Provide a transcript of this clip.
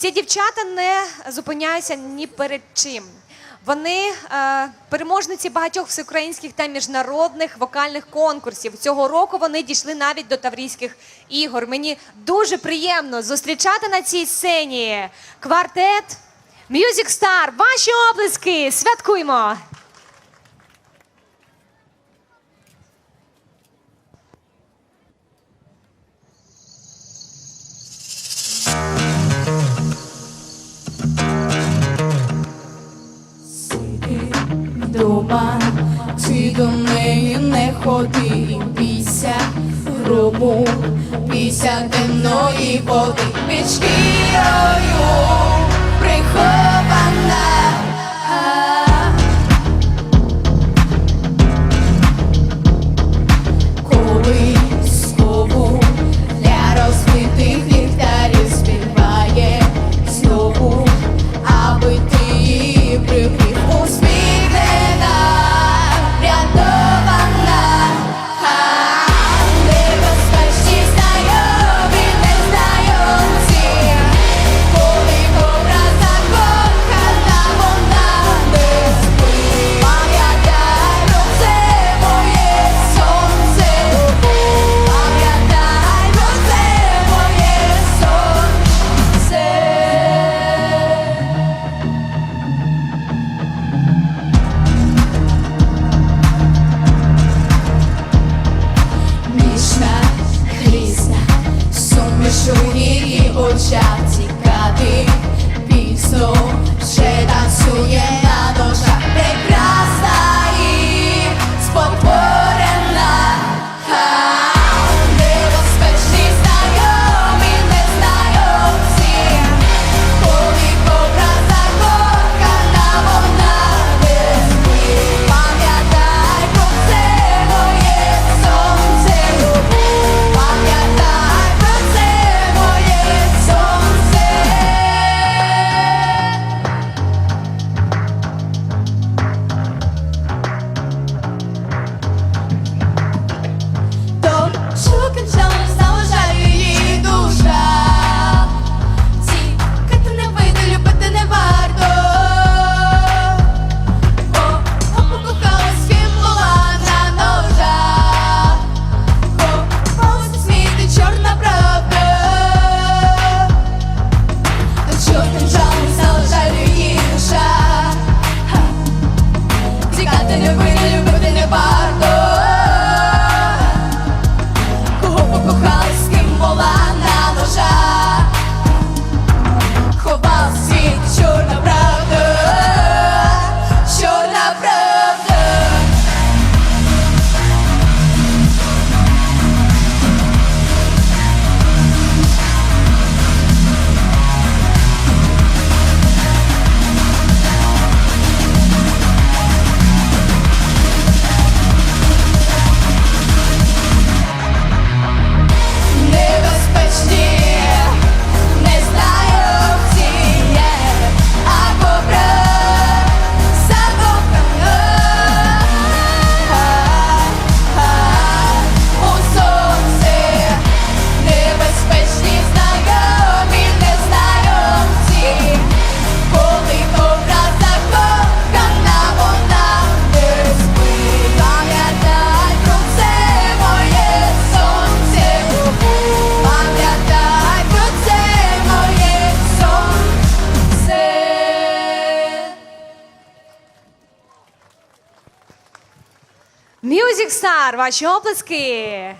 Ці дівчата не зупиняються ні перед чим. Вони е, переможниці багатьох всеукраїнських та міжнародних вокальних конкурсів. Цього року вони дійшли навіть до таврійських ігор. Мені дуже приємно зустрічати на цій сцені квартет Music Star. Ваші облиски! Святкуємо! журбан, ти до неї не ходи, бійся гробу, бійся темної води пічки шкірою приходь. шумі і очах. Мюзік Стар, ваші оплески.